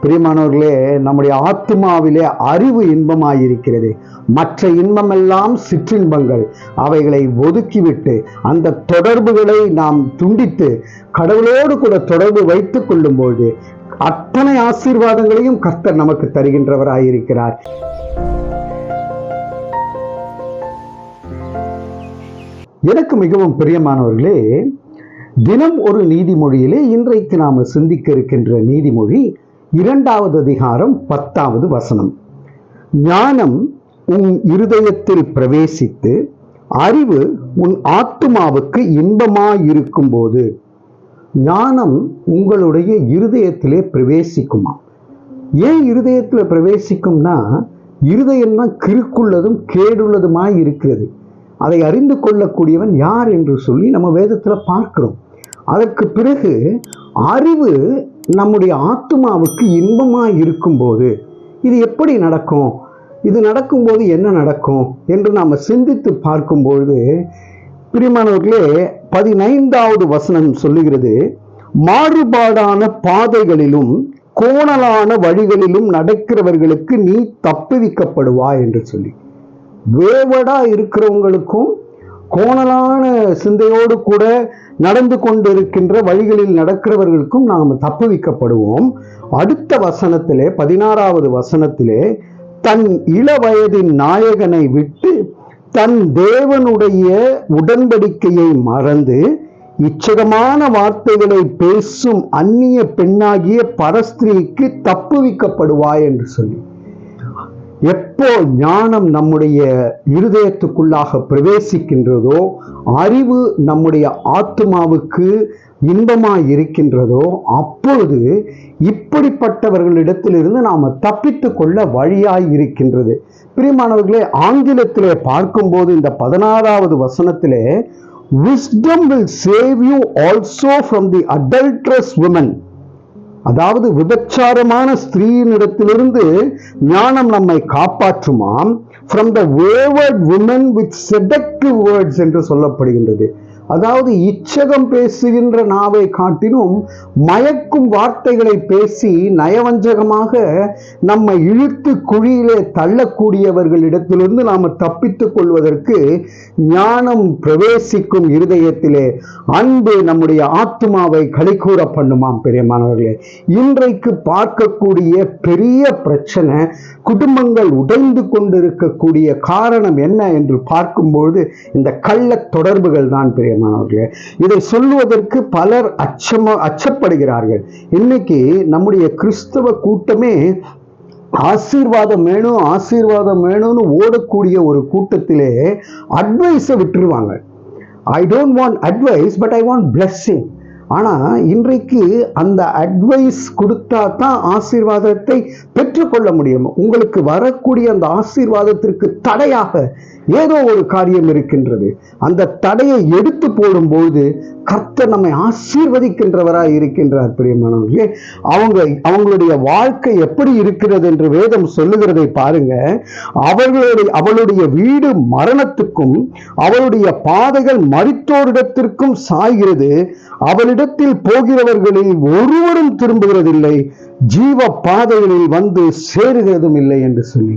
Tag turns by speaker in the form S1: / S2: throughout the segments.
S1: பிரியமானவர்களே நம்முடைய ஆத்மாவிலே அறிவு இன்பமாயிருக்கிறது. மற்ற இன்பமெல்லாம் சிற்றின்பங்கள். அவைகளை ஒதுக்கிவிட்டு அந்த தொடர்புகளை நாம் துண்டித்து கடவுளோடு கூட தொடர்பு வைத்துக் கொள்ளும்போது அத்தனை ஆசீர்வாதங்களையும் கர்த்தர் நமக்கு தருகின்றவராயிருக்கிறார். எனக்கு மிகவும் பிரியமானவர்களே தினம் ஒரு நீதிமொழியிலே இன்றைக்கு நாம் சிந்திக்க இருக்கின்ற நீதிமொழி இரண்டாவது அதிகாரம் பத்தாவது வசனம். ஞானம் உன் இருதயத்தில் பிரவேசித்து அறிவு உன் ஆத்துமாவுக்கு இன்பமாயிருக்கும் போது ஞானம் உங்களுடைய இருதயத்திலே பிரவேசிக்குமா? ஏன் இருதயத்தில் பிரவேசிக்கும்னா இருதயம்னா கிறுக்குள்ளதும் கேடுள்ளதுமாய் இருக்கிறது. அதை அறிந்து கொள்ளக்கூடியவன் யார் என்று சொல்லி நம்ம வேதத்தில் பார்க்கிறோம். அதற்கு பிறகு அறிவு நம்முடைய ஆத்மாவுக்கு இன்பமாக இருக்கும்போது இது எப்படி நடக்கும்? இது நடக்கும்போது என்ன நடக்கும் என்று நாம் சிந்தித்து பார்க்கும்பொழுது பிரிமானவர்களே பதினைந்தாவது வசனம் சொல்லுகிறது மாறுபாடான பாதைகளிலும் கோணலான வழிகளிலும் நடக்கிறவர்களுக்கு நீ தப்புவிக்கப்படுவாய் என்று சொல்லி. வேவடா இருக்கிறவங்களுக்கும் கோணலான சிந்தையோடு கூட நடந்து கொண்டிருக்கின்ற வழிகளில் நடக்கிறவர்களுக்கும் நாம் தப்புவிக்கப்படுவோம். அடுத்த வசனத்திலே பதினாறாவது வசனத்திலே தன் இளவயதின் நாயகனை விட்டு தன் தேவனுடைய உடன்படிக்கையை மறந்து இச்சகமான வார்த்தைகளை பேசும் அந்நிய பெண்ணாகிய பரஸ்திரீக்கு தப்புவிக்கப்படுவாய் என்று சொல்லி. எப்போ ஞானம் நம்முடைய இருதயத்துக்குள்ளாக பிரவேசிக்கின்றதோ அறிவு நம்முடைய ஆத்மாவுக்கு இன்பமாய் இருக்கின்றதோ அப்பொழுது இப்படிப்பட்டவர்களிடத்திலிருந்து நாம் தப்பித்து கொள்ள வழியாய் இருக்கின்றது. பிரியமானவர்களே ஆங்கிலத்திலே பார்க்கும்போது இந்த பதினாறாவது வசனத்திலே wisdom will save you also from the adulterous woman அதாவது விபச்சாரமான ஸ்திரீயினிடத்திலிருந்து ஞானம் நம்மை காப்பாற்றுமாம். From the wayward woman with seductive words என்று சொல்லப்படுகின்றது. அதாவது இச்சகம் பேசுகின்ற நாவை காட்டிலும் மயக்கும் வார்த்தைகளை பேசி நயவஞ்சகமாக நம்மை இழுத்து குழியிலே தள்ளக்கூடியவர்களிடத்திலிருந்து நாம் தப்பித்துக் கொள்வதற்கு ஞானம் பிரவேசிக்கும் இருதயத்திலே அன்பு நம்முடைய ஆத்மாவை கலிக்கூற பண்ணுமாம் பெரியமானவர்களே. இன்றைக்கு பார்க்கக்கூடிய பெரிய பிரச்சனை குடும்பங்கள் உடைந்து கொண்டிருக்கக்கூடிய காரணம் என்ன என்று பார்க்கும்போது இந்த கள்ள தொடர்புகள் தான் பெரிய பிரியமானவர்களே இதை சொல்லுவதற்கு பலர் அச்சமா அச்சப்படுகிறார்கள். இன்னைக்கு நம்முடைய கிறிஸ்தவ கூட்டமே ஆசீர்வாதம் வேணும் ஆசீர்வாதம் வேணும்னு ஓடக்கூடிய ஒரு கூட்டத்திலே அட்வைஸை விட்டுருவாங்க. I don't want advice but I want blessing ஆனால் இன்றைக்கு அந்த அட்வைஸ் கொடுத்தா தான் ஆசீர்வாதத்தை பெற்றுக்கொள்ள முடியும். உங்களுக்கு வரக்கூடிய அந்த ஆசீர்வாதத்திற்கு தடையாக ஏதோ ஒரு காரியம் இருக்கின்றது. அந்த தடையை எடுத்து போடும்போது கர்த்தர் நம்மை ஆசீர்வதிக்கின்றவராக இருக்கின்றார் பிரியமானவர்களே. அவங்க அவங்களுடைய வாழ்க்கை எப்படி இருக்கிறது என்று வேதம் சொல்லுகிறதை பாருங்க. அவர்களுடைய அவளுடைய வீடு மரணத்துக்கும் அவளுடைய பாதைகள் மறித்தோரிடத்திற்கும் சாய்கிறது. அவளுடைய அவரிடத்தில் போகிறவர்களில் ஒருவரும் திரும்புகிறதில்லை. ஜீவ பாதைகளில் வந்து சேருகிறதும் இல்லை என்று சொல்லி.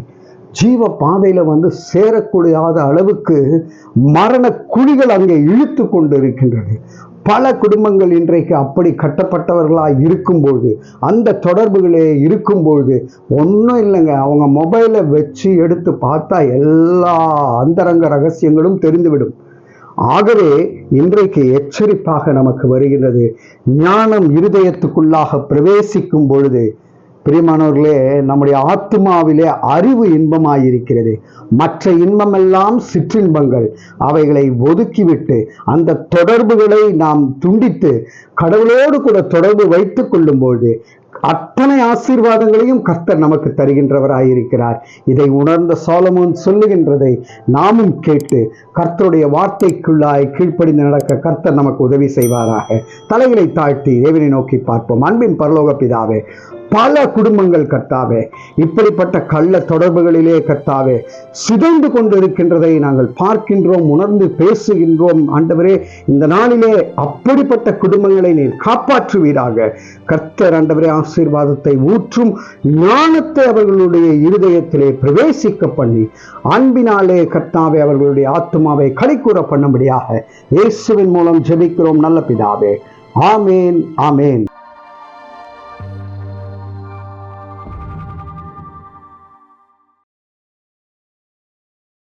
S1: ஜீவ பாதையில் வந்து சேரக்கூடாத அளவுக்கு மரண குழிகள் அங்கே இழுத்து கொண்டு இருக்கின்றது பல குடும்பங்கள் இன்றைக்கு அப்படி கட்டப்பட்டவர்களாக இருக்கும்போது அந்த தொடர்புகளே இருக்கும்போது ஒன்றும் இல்லைங்க. அவங்க மொபைலை வச்சு எடுத்து பார்த்தா எல்லா அந்தரங்க ரகசியங்களும் தெரிந்துவிடும். ஆகவே இன்றைக்கு எச்சரிப்பாக நமக்கு வருகிறது ஞானம் இருதயத்துக்குள்ளாக பிரவேசிக்கும் பொழுது பிரியமானவர்களே நம்முடைய ஆத்மாவிலே அறிவு இன்பமாயிருக்கிறது. மற்ற இன்பமெல்லாம் சிற்றின்பங்கள். அவைகளை ஒதுக்கிவிட்டு அந்த தொடர்புகளை நாம் துண்டித்து கடவுளோடு கூட தொடர்பு வைத்துக் கொள்ளும்பொழுது அத்தனை ஆசீர்வாதங்களையும் கர்த்தர் நமக்கு தருகின்றவராயிருக்கிறார். இதை உணர்ந்த சாலமோன் சொல்லுகின்றதை நாமும் கேட்டு கர்த்தருடைய வார்த்தைக்குள்ளாய் கீழ்ப்படிந்து நடக்க கர்த்தர் நமக்கு உதவி செய்வாராக. தலைகளை தாழ்த்தி தேவனை நோக்கி பார்ப்போம். அன்பின் பரலோக பிதாவே பல குடும்பங்கள் கர்த்தாவே இப்படிப்பட்ட கள்ள தொடர்புகளிலே கர்த்தாவே சிதைந்து கொண்டிருக்கின்றதை நாங்கள் பார்க்கின்றோம் உணர்ந்து பேசுகின்றோம். ஆண்டவரே இந்த நாளிலே அப்படிப்பட்ட குடும்பங்களை நீர் காப்பாற்றுவீராக. கர்த்தர் ஆண்டவரே ஆசீர்வாதத்தை ஊற்றும் ஞானத்தை அவர்களுடைய இருதயத்திலே பிரவேசிக்க பண்ணி அன்பினாலே கர்த்தாவே அவர்களுடைய ஆத்மாவை களிக்கூற பண்ணும்படியாக இயேசுவின் மூலம் ஜெபிக்கிறோம் நல்ல பிதாவே. ஆமேன் ஆமேன்.